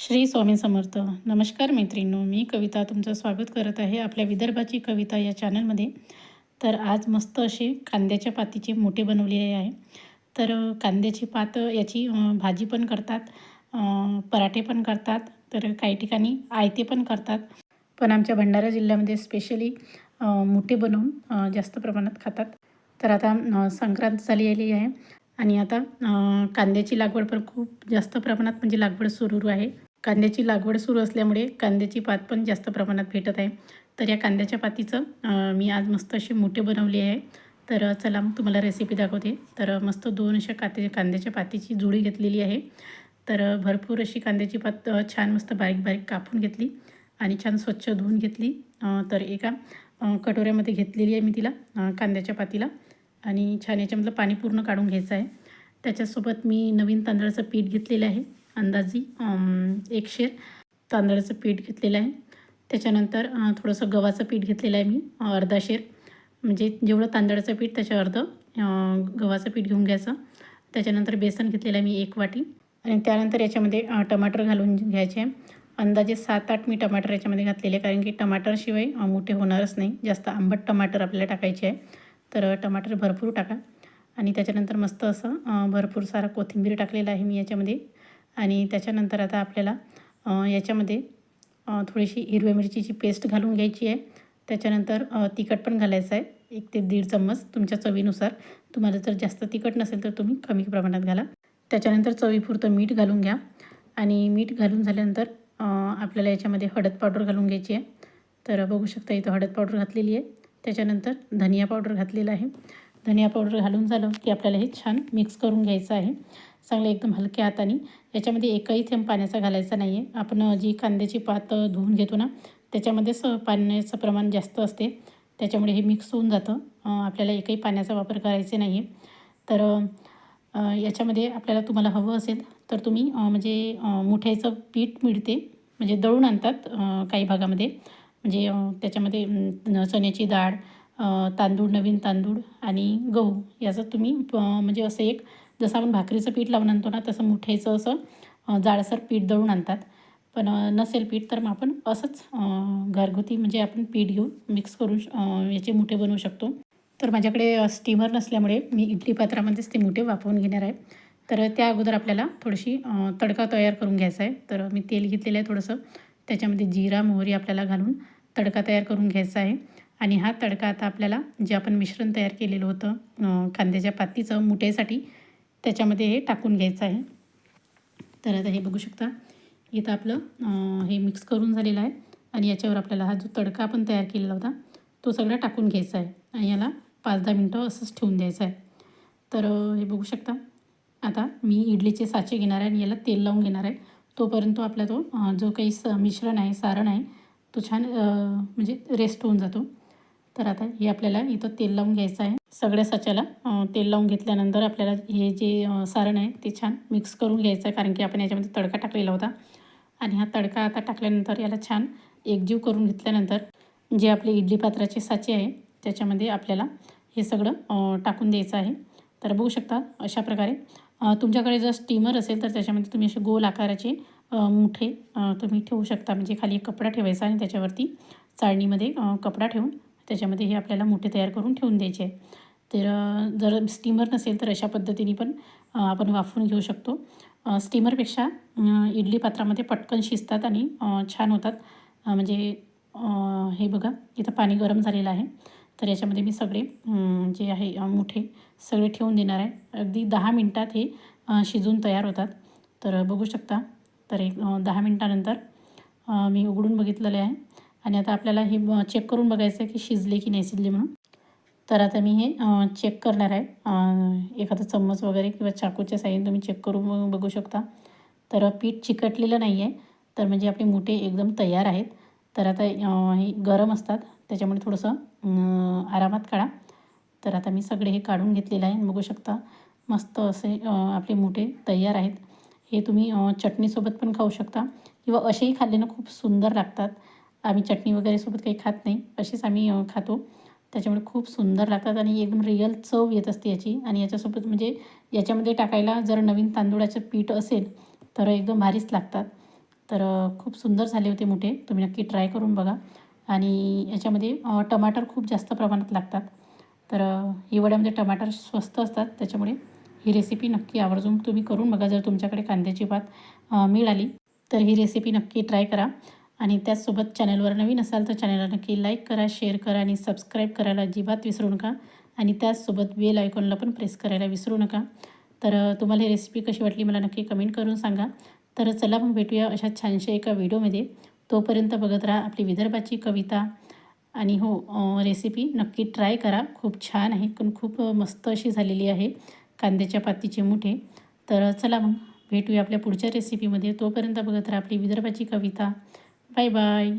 श्री स्वामी समर्थ. नमस्कार मैत्रिणींनो मी कविता तुमचं स्वागत करत आहे आपल्या विदर्भाची कविता या चॅनलमध्ये. तर आज मस्त असे कांद्याच्या पातीचे मोठे बनवलेले आहे. तर कांद्याची पात याची भाजी पण करतात पराठे पण करतात तर काही ठिकाणी आयते पण करतात. पण आमच्या भंडारा जिल्ह्यामध्ये स्पेशली मोठे बनवून जास्त प्रमाणात खातात. तर आता संक्रांत झाली आली आहे. आणि आता कांद्याची लागवड पण खूप जास्त प्रमाणात म्हणजे लागवड सुरू आहे. कांद्याची लागवड सुरू असल्यामुळे कांद्याची पात पण जास्त प्रमाणात भेटत आहे. तर या कांद्याच्या पातीचं मी आज मस्त अशी मोठे बनवली आहे. तर चला मग तुम्हाला रेसिपी दाखवते. तर मस्त दोन अशा काते कांद्याच्या पातीची जुडी घेतलेली आहे. तर भरपूर अशी कांद्याची पात छान मस्त बारीक बारीक कापून घेतली आणि छान स्वच्छ धुवून घेतली. तर एका कटोऱ्यामध्ये घेतलेली आहे मी तिला कांद्याच्या पातीला. आणि छान याच्यामधलं पाणी पूर्ण काढून घ्यायचं आहे. त्याच्यासोबत मी नवीन तांदळाचं पीठ घेतलेलं आहे. अंदाजी एक शेर तांदळाचं पीठ घेतलेलं आहे. त्याच्यानंतर थोडंसं गव्हाचं पीठ घेतलेलं आहे मी अर्धा शेर. म्हणजे जेवढं तांदळाचं पीठ त्याच्या अर्ध गव्हाचं पीठ घेऊन घ्यायचं. त्याच्यानंतर बेसन घेतलेलं आहे मी एक वाटी. आणि त्यानंतर याच्यामध्ये टमाटर घालून घ्यायचे अंदाजे सात आठ मी टमाटर याच्यामध्ये घातलेले आहे कारण की टमाटरशिवाय मोठे होणारच नाही. जास्त आंबट टमाटर आपल्याला टाकायचे आहे. तर टमाटर भरपूर टाका. आणि त्याच्यानंतर मस्त असं भरपूर सारा कोथिंबीर टाकलेला आहे मी याच्यामध्ये. आणि त्याच्यानंतर आता आपल्याला याच्यामध्ये थोडीशी हिरव्या मिरचीची पेस्ट घालून घ्यायची आहे. त्याच्यानंतर तिखट पण घालायचं आहे. एक ते दीड चम्मच तुमच्या चवीनुसार. तुम्हाला जर जास्त तिखट नसेल तर तुम्ही कमी प्रमाणात घाला. त्याच्यानंतर चवीपुरतं मीठ घालून घ्या. आणि मीठ घालून झाल्यानंतर आपल्याला याच्यामध्ये हळद पावडर घालून घ्यायची आहे. तर बघू शकता इथं हळद पावडर घातलेली आहे. त्याच्यानंतर धनिया पावडर घातलेला आहे. धनिया पावडर घालून झालं की आपल्याला हे छान मिक्स करून घ्यायचं आहे. चांगलं एकदम हलक्या हाताने. याच्यामध्ये एकही थेंब पाण्याचा घालायचा नाही आहे आपण जी कांद्याची पात धुवून घेतो ना त्याच्यामध्येच पाण्याचं प्रमाण जास्त असते. त्याच्यामुळे हे मिक्स होऊन जातं. आपल्याला एकही पाण्याचा वापर करायचे नाही आहे तर याच्यामध्ये आपल्याला तुम्हाला हवं असेल तर तुम्ही म्हणजे मुठ्याचं पीठ मिळते. म्हणजे दळून आणतात काही भागामध्ये. म्हणजे त्याच्यामध्ये चण्याची डाळ तांदूळ नवीन तांदूळ आणि गहू. याचं तुम्ही म्हणजे असं एक जसं आपण भाकरीचं पीठ लावून आणतो ना तसं मुठ्याचं असं जाडसर पीठ दळून आणतात. पण नसेल पीठ तर मग आपण असंच घरगुती म्हणजे आपण पीठ घेऊन मिक्स करून याचे मुठे बनवू शकतो. तर माझ्याकडे स्टीमर नसल्यामुळे मी इडली पात्रामध्येच ते मुठे वापरून घेणार आहे. तर त्या अगोदर आपल्याला थोडीशी तडका तयार करून घ्यायचा आहे. तर मी तेल घेतलेलं आहे थोडंसं. त्याच्यामध्ये जिरा मोहरी आपल्याला घालून तडका तयार करून घ्यायचा आहे. आणि हा तडका आता आपल्याला जे आपण मिश्रण तयार केलेलं होतं कांद्याच्या पातीचं मुठेसाठी त्याच्यामध्ये हे टाकून घ्यायचं आहे. तर आता हे बघू शकता इथं आपलं हे मिक्स करून झालेलं आहे आणि याच्यावर आपल्याला हा जो तडका आपण तयार केलेला होता तो सगळा टाकून घ्यायचा आहे आणि याला पाच दहा मिनटं असंच ठेवून द्यायचं आहे. तर हे बघू शकता आता मी इडलीचे साचे घेणार आहे आणि याला तेल लावून घेणार आहे. तोपर्यंत आपला तो जो काही स मिश्रण आहे सारण आहे तो छान म्हणजे रेस्ट होऊन जातो. तर आता हे आपल्याला इथं तेल लावून घ्यायचं आहे. सगळ्या साच्याला तेल लावून घेतल्यानंतर आपल्याला हे जे सारण आहे ते छान मिक्स करून घ्यायचं आहे कारण की आपण याच्यामध्ये तडका टाकलेला होता. आणि हा तडका आता टाकल्यानंतर याला छान एकजीव करून घेतल्यानंतर जे आपले इडली पात्राचे साचे आहे त्याच्यामध्ये आपल्याला हे सगळं टाकून द्यायचं आहे. तर बघू शकता अशा प्रकारे तुमच्याकडे जर स्टीमर असेल तर त्याच्यामध्ये तुम्ही असे गोल आकाराचे मुठे तुम्ही ठेवू शकता. म्हणजे खाली एक कपडा ठेवायचा आणि त्याच्यावरती चाळणीमध्ये कपडा ठेवून त्याच्यामध्ये हे आपल्याला मोठे तयार करून ठेवून द्यायचे आहे तर जर स्टीमर नसेल तर अशा पद्धतीने पण आपण वाफवून घेऊ शकतो. स्टीमरपेक्षा इडली पात्रामध्ये पटकन शिजतात आणि छान होतात. म्हणजे हे बघा इथं पाणी गरम झालेलं आहे. तर याच्यामध्ये मी सगळे जे आहे मोठे मुठे सगळे ठेवून देणार आहे. अगदी दहा मिनटात हे शिजून तयार होतात. तर बघू शकता. तर एक दहा मिनटानंतर मी उघडून बघितलेले आहे. आणि आता आपल्याला हे ब- चेक करून बघायचं आहे की शिजले की नाही शिजले म्हणून. तर आता मी हे चेक करणार आहे. एखादा चम्मच वगैरे किंवा चाकूच्या साईडने तुम्ही चेक करून बघू शकता. तर पीठ चिकटलेलं नाही आहे तर म्हणजे आपले मुठे एकदम तयार आहेत. तर आता हे गरम असतात त्याच्यामुळे थोडंसं आरामात काढा. तर आता मी सगळे हे काढून घेतलेलं आहे बघू शकता. मस्त असे आपले मुठे तयार आहेत. हे तुम्ही चटणीसोबत पण खाऊ शकता. किंवा असेही खाल्ल्यानं खूप सुंदर लागतात. आम्ही चटणी वगैरे सोबत काही खात नाही. असेच आम्ही खातो. त्याच्यामुळे खूप सुंदर लागतात आणि एकदम रिअल चव येत असते याची. आणि याच्यासोबत म्हणजे याच्यामध्ये टाकायला जर नवीन तांदूळाचं पीठ असेल तर एकदम भारीच लागतात. तर खूप सुंदर झाले होते मोठे. तुम्ही नक्की ट्राय करून बघा. आणि याच्यामध्ये टमाटर खूप जास्त प्रमाणात लागतात. तर हिवाळ्यामध्ये टमाटर स्वस्त असतात. त्याच्यामुळे ही रेसिपी नक्की आवर्जून तुम्ही करून बघा जर तुमच्याकडे कांद्याची भात मिळाली. तर ही रेसिपी नक्की ट्राय करा. आणि त्याचसोबत चॅनलवर नवीन असाल तर चॅनलला नक्की लाईक करा शेअर करा आणि सबस्क्राईब करायला अजिबात विसरू नका. आणि त्याचसोबत बेल आयकॉनला पण प्रेस करायला विसरू नका. तर तुम्हाला ही रेसिपी कशी वाटली मला नक्की कमेंट करून सांगा. तर चला मग भेटूया अशा छानशा एका व्हिडिओमध्ये. तोपर्यंत बघत राहा आपली विदर्भाची कविता. आणि हो रेसिपी नक्की ट्राय करा. खूप छान आहे पण खूप मस्त अशी झालेली आहे. कांद्याच्या पातीचे मुठे. तर चला मग भेटूया आपल्या पुढच्या रेसिपीमध्ये. तोपर्यंत बघत राहा आपली विदर्भाची कविता. Bye bye.